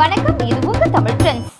வணக்கம் இது உங்க தமிழ் ட்ரெண்ட்ஸ்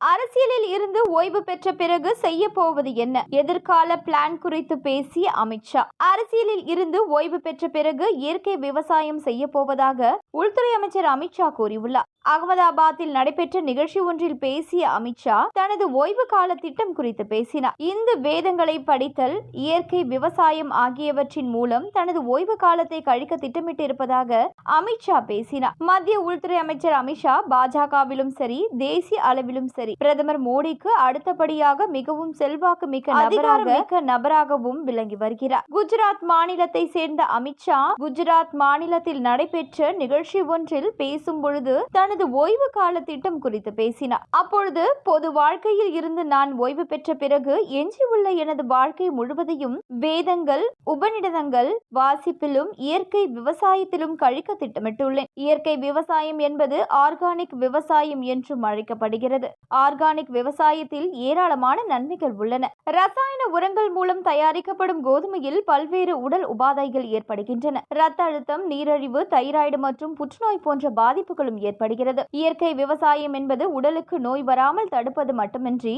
அரசியலில் இருந்து ஓய்வு பெற்ற பிறகு செய்ய போவது என்ன? எதிர்கால பிளான் குறித்து பேசிய அமித்ஷா அரசியலில் இருந்து ஓய்வு பெற்ற பிறகு இயற்கை விவசாயம் செய்ய போவதாக உள்துறை அமைச்சர் அமித்ஷா கூறியுள்ளார். அகமதாபாத்தில் நடைபெற்ற நிகழ்ச்சி ஒன்றில் பேசிய அமித்ஷா தனது ஓய்வு கால திட்டம் குறித்து பேசினார். இந்து வேதங்களை படித்தல் இயற்கை விவசாயம் ஆகியவற்றின் மூலம் தனது ஓய்வு காலத்தை கழிக்க திட்டமிட்டிருப்பதாக அமித்ஷா பேசினார். மத்திய உள்துறை அமைச்சர் அமித்ஷா பாஜகவிலும் சரி தேசிய அளவிலும் சரி பிரதமர் மோடிக்கு அடுத்தபடியாக மிகவும் செல்வாக்கு மிக்க நபராக நபராகவும் விளங்கி வருகிறார். குஜராத் மாநிலத்தை சேர்ந்த அமித்ஷா குஜராத் மாநிலத்தில் நடைபெற்ற நிகழ்ச்சி ஒன்றில் பேசும் பொழுது தனது ஓய்வு கால திட்டம் குறித்து பேசினார். அப்பொழுது பொது வாழ்க்கையில் இருந்து நான் ஓய்வு பெற்ற பிறகு எஞ்சியுள்ள எனது வாழ்க்கை முழுவதையும் வேதங்கள் உபநிடதங்கள் வாசிப்பிலும் இயற்கை விவசாயத்திலும் கழிக்க திட்டமிட்டுள்ளேன். இயற்கை விவசாயம் என்பது ஆர்கானிக் விவசாயம் என்றும் அழைக்கப்படுகிறது. ஆர்கானிக் விவசாயத்தில் ஏராளமான நன்மைகள் உள்ளன. ரசாயன உரங்கள் மூலம் தயாரிக்கப்படும் கோதுமையில் பல்வேறு உடல் உபாதைகள் ஏற்படுகின்றன. இரத்த அழுத்தம் நீரிழிவு தைராய்டு மற்றும் புற்றுநோய் போன்ற பாதிப்புகளும் ஏற்படுகிறது வருகிறது இயற்கை விவசாயம் என்பது உடலுக்கு நோய் வராமல் தடுப்பது மட்டுமின்றி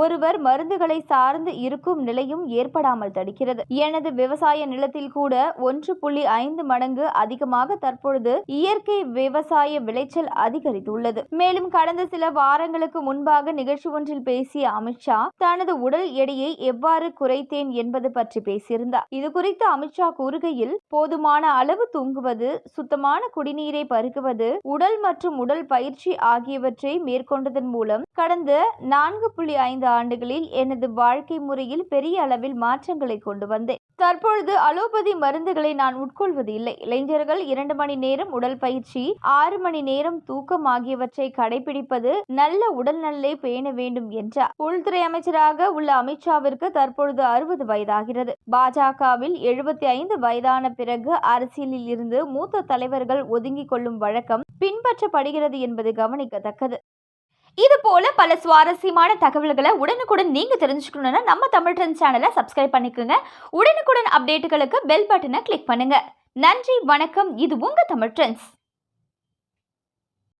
ஒருவர் மருந்துகளை சார்ந்து இருக்கும் நிலையும் ஏற்படாமல் தடுக்கிறது. எனது விவசாய நிலத்தில் கூட ஒன்று புள்ளி ஐந்து மடங்கு அதிகமாக தற்பொழுது இயற்கை விவசாய விளைச்சல் அதிகரித்துள்ளது. மேலும் கடந்த சில வாரங்களுக்கு முன்பாக நிகழ்ச்சி ஒன்றில் பேசிய அமித்ஷா தனது உடல் எடையை எவ்வாறு குறைத்தேன் என்பது பற்றி பேசியிருந்தார். இது குறித்து அமித்ஷா கூறுகையில் போதுமான அளவு தூங்குவது சுத்தமான குடிநீரை பருகுவது உடல் மற்றும் உடல் பயிற்சி ஆகியவற்றை மேற்கொண்டதன் மூலம் கடந்த நான்கு புள்ளி ஐந்து ஆண்டுகளில் எனது வாழ்க்கை முறையில் பெரிய அளவில் மாற்றங்களை கொண்டு வந்தேன். தற்பொழுது அலோபதி மருந்துகளை நான் உட்கொள்வது இல்லை இளைஞர்கள் இரண்டு மணி நேரம் உடல் பயிற்சி ஆறு மணி நேரம் தூக்கம் ஆகியவற்றை கடைபிடிப்பது நல்ல உடல்நலை பேண வேண்டும் என்றார். உள்துறை அமைச்சராக உள்ள அமித்ஷாவிற்கு தற்பொழுது அறுபது வயதாகிறது. பாஜகவில் எழுபத்தி ஐந்து வயதான பிறகு அரசியலில் இருந்து மூத்த தலைவர்கள் ஒதுங்கிக் கொள்ளும் வழக்கம் பின்பற்றப்படுகிறது என்பது கவனிக்கத்தக்கது. இது போல பல சுவாரஸ்யமான தகவல்களை உடனுக்குடன் நீங்க தெரிஞ்சுக்கணும்னா நம்ம தமிழ் ட்ரெண்ட் சேனலை சப்ஸ்கிரைப் பண்ணிக்கோங்க. உடனுக்குடன் அப்டேட்டுகளுக்கு பெல் பட்டனை கிளிக் பண்ணுங்க. நன்றி வணக்கம். இது உங்க தமிழ் ட்ரெண்ட்ஸ்.